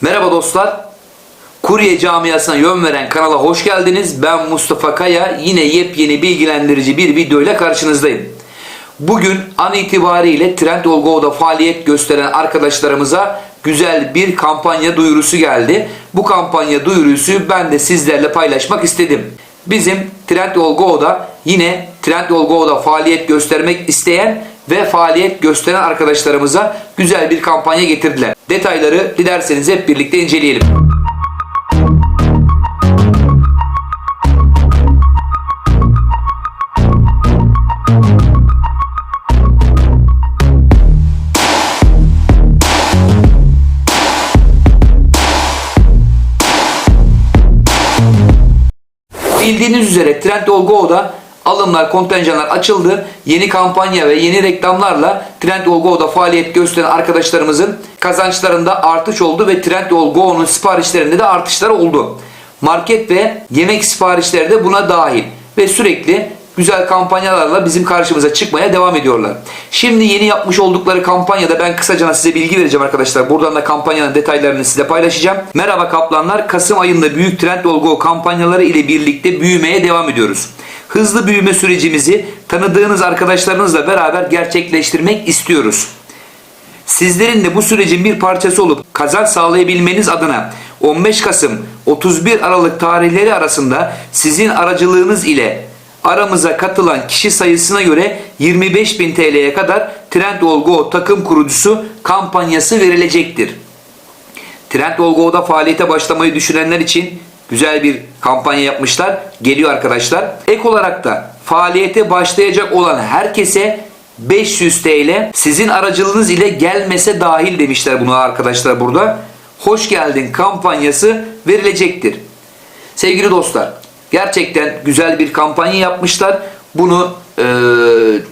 Merhaba dostlar. Kurye camiasına yön veren kanala hoş geldiniz. Ben Mustafa Kaya. Yine yepyeni bilgilendirici bir video ile karşınızdayım. Bugün an itibariyle Trendyol faaliyet gösteren arkadaşlarımıza güzel bir kampanya duyurusu geldi. Bu kampanya duyurusu ben de sizlerle paylaşmak istedim. Bizim Trendyol yine Trendyol faaliyet göstermek isteyen ve faaliyet gösteren arkadaşlarımıza güzel bir kampanya getirdiler. Detayları dilerseniz hep birlikte inceleyelim. Bildiğiniz üzere Trendyol Go'da alımlar, kontenjanlar açıldı. Yeni kampanya ve yeni reklamlarla Trendyol Go'da faaliyet gösteren arkadaşlarımızın kazançlarında artış oldu ve Trendyol Go'nun siparişlerinde de artışlar oldu. Market ve yemek siparişleri de buna dahil ve sürekli güzel kampanyalarla bizim karşımıza çıkmaya devam ediyorlar. Şimdi yeni yapmış oldukları kampanyada ben kısaca size bilgi vereceğim arkadaşlar. Buradan da kampanyanın detaylarını size paylaşacağım. Merhaba kaplanlar. Kasım ayında büyük Trendyol Go kampanyaları ile birlikte büyümeye devam ediyoruz. Hızlı büyüme sürecimizi tanıdığınız arkadaşlarınızla beraber gerçekleştirmek istiyoruz. Sizlerin de bu sürecin bir parçası olup kazanç sağlayabilmeniz adına 15 Kasım 31 Aralık tarihleri arasında sizin aracılığınız ile aramıza katılan kişi sayısına göre 25.000 TL'ye kadar Trendyol Go takım kurucusu kampanyası verilecektir. Trendyol Go'da faaliyete başlamayı düşünenler için güzel bir kampanya yapmışlar. Geliyor arkadaşlar. Ek olarak da faaliyete başlayacak olan herkese 500 TL sizin aracılığınız ile gelmese dahil demişler bunu arkadaşlar burada. Hoş geldin kampanyası verilecektir. Sevgili dostlar gerçekten güzel bir kampanya yapmışlar. Bunu e,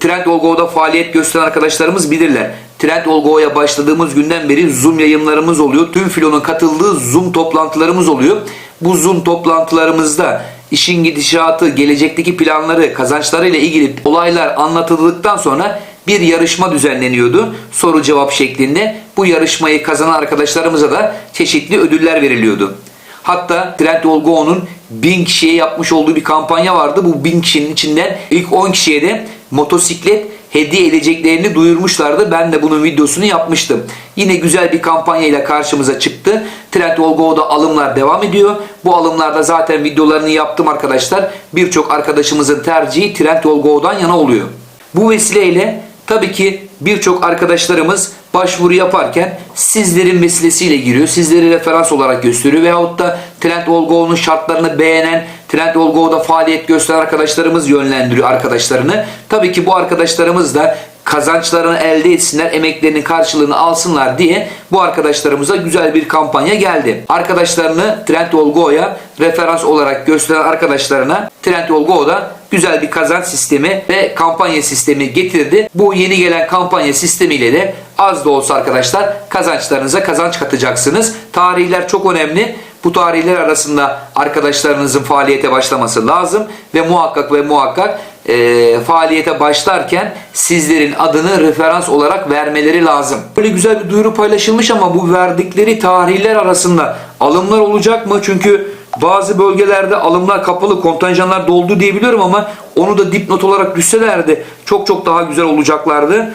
Trendyol Go'da faaliyet gösteren arkadaşlarımız bilirler. Trendyol Go'ya başladığımız günden beri Zoom yayınlarımız oluyor. Tüm filonun katıldığı Zoom toplantılarımız oluyor. Bu Zoom toplantılarımızda işin gidişatı, gelecekteki planları, kazançları ile ilgili olaylar anlatıldıktan sonra bir yarışma düzenleniyordu. Soru cevap şeklinde. Bu yarışmayı kazanan arkadaşlarımıza da çeşitli ödüller veriliyordu. Hatta Trendyol Go'nun 1000 kişiye yapmış olduğu bir kampanya vardı. Bu 1000 kişinin içinden ilk 10 kişiye de motosiklet hediye edeceklerini duyurmuşlardı. Ben de bunun videosunu yapmıştım. Yine güzel bir kampanya ile karşımıza çıktı. Trendyol Go'da alımlar devam ediyor. Bu alımlarda zaten videolarını yaptım arkadaşlar. Birçok arkadaşımızın tercihi Trendyol Go'dan yana oluyor. Bu vesileyle tabii ki birçok arkadaşlarımız başvuru yaparken sizlerin vesilesiyle giriyor. Sizleri referans olarak gösteriyor. Veyahut da Trendyol Go'nun şartlarını beğenen, Trendyol Go'da faaliyet gösteren arkadaşlarımız yönlendiriyor arkadaşlarını. Tabii ki bu arkadaşlarımız da kazançlarını elde etsinler, emeklerinin karşılığını alsınlar diye bu arkadaşlarımıza güzel bir kampanya geldi. Arkadaşlarını Trendyol Go'ya referans olarak gösteren arkadaşlarına Trendyol Go'da güzel bir kazanç sistemi ve kampanya sistemi getirdi. Bu yeni gelen kampanya sistemiyle de az da olsa arkadaşlar kazançlarınıza kazanç katacaksınız. Tarihler çok önemli. Bu tarihler arasında arkadaşlarınızın faaliyete başlaması lazım ve muhakkak ve muhakkak e, faaliyete başlarken sizlerin adını referans olarak vermeleri lazım. Böyle güzel bir duyuru paylaşılmış ama bu verdikleri tarihler arasında alımlar olacak mı? Çünkü bazı bölgelerde alımlar kapalı, kontenjanlar doldu diyebiliyorum ama onu da dipnot olarak düşselerdi çok çok daha güzel olacaklardı.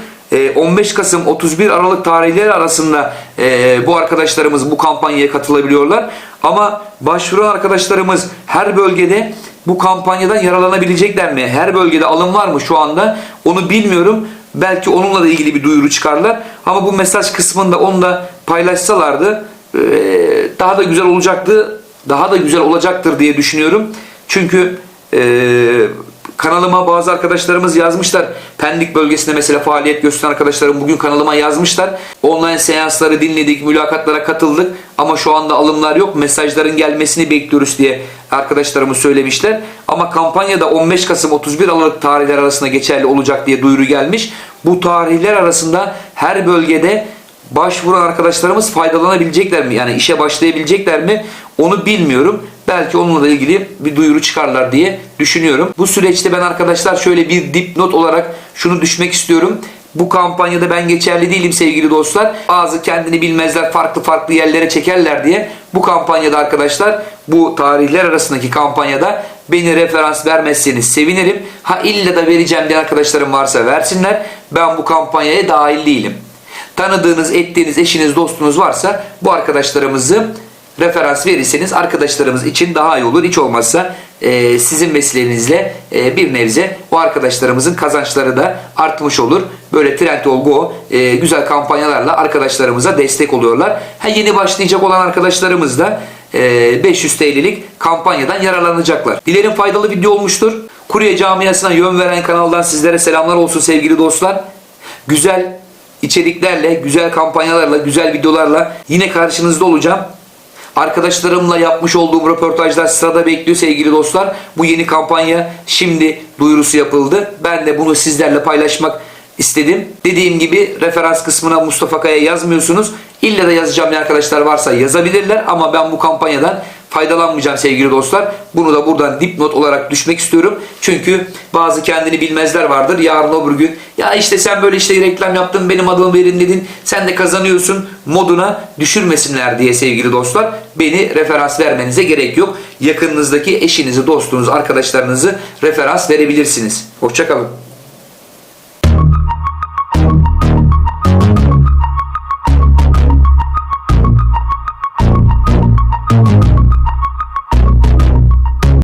15 Kasım 31 Aralık tarihleri arasında e, bu arkadaşlarımız bu kampanyaya katılabiliyorlar. Ama başvuran arkadaşlarımız her bölgede bu kampanyadan yararlanabilecekler mi? Her bölgede alım var mı şu anda? Onu bilmiyorum. Belki onunla da ilgili bir duyuru çıkarlar. Ama bu mesaj kısmında onu da paylaşsalardı e, daha da güzel olacaktı. Daha da güzel olacaktır diye düşünüyorum. Çünkü e, kanalıma bazı arkadaşlarımız yazmışlar. Pendik bölgesinde mesela faaliyet gösteren arkadaşlarım bugün kanalıma yazmışlar. Online seansları dinledik, mülakatlara katıldık ama şu anda alımlar yok. Mesajların gelmesini bekliyoruz diye arkadaşlarımız söylemişler. Ama kampanyada 15 Kasım 31 Aralık tarihler arasında geçerli olacak diye duyuru gelmiş. Bu tarihler arasında her bölgede başvuran arkadaşlarımız faydalanabilecekler mi? Yani işe başlayabilecekler mi? Onu bilmiyorum. Belki onunla ilgili bir duyuru çıkarlar diye düşünüyorum. Bu süreçte ben arkadaşlar şöyle bir dipnot olarak şunu düşmek istiyorum. Bu kampanyada ben geçerli değilim sevgili dostlar. Bazı kendini bilmezler farklı farklı yerlere çekerler diye. Bu kampanyada arkadaşlar bu tarihler arasındaki kampanyada beni referans vermezseniz sevinirim. Ha illa da vereceğim diye arkadaşlarım varsa versinler. Ben bu kampanyaya dahil değilim. Tanıdığınız, ettiğiniz eşiniz, dostunuz varsa bu arkadaşlarımızı referans verirseniz arkadaşlarımız için daha iyi olur. Hiç olmazsa e, sizin vesilenizle e, bir nebze o arkadaşlarımızın kazançları da artmış olur. Böyle Trendyol Go e, güzel kampanyalarla arkadaşlarımıza destek oluyorlar. Ha, yeni başlayacak olan arkadaşlarımız da e, 500 TL'lik kampanyadan yararlanacaklar. Dilerim faydalı video olmuştur. Kurye camiasına yön veren kanaldan sizlere selamlar olsun sevgili dostlar. Güzel içeriklerle, güzel kampanyalarla, güzel videolarla yine karşınızda olacağım. Arkadaşlarımla yapmış olduğum röportajlar sırada bekliyor sevgili dostlar. Bu yeni kampanya şimdi duyurusu yapıldı. Ben de bunu sizlerle paylaşmak istedim. Dediğim gibi referans kısmına Mustafa Kaya yazmıyorsunuz. İlle de yazacağım arkadaşlar varsa yazabilirler ama ben bu kampanyadan faydalanmayacağım sevgili dostlar. Bunu da buradan dipnot olarak düşmek istiyorum. Çünkü bazı kendini bilmezler vardır. Yarın öbür gün ya işte sen böyle işte reklam yaptın benim adımı verin dedin. Sen de kazanıyorsun moduna düşürmesinler diye sevgili dostlar. Beni referans vermenize gerek yok. Yakınınızdaki eşinizi, dostunuzu, arkadaşlarınızı referans verebilirsiniz. Hoşçakalın.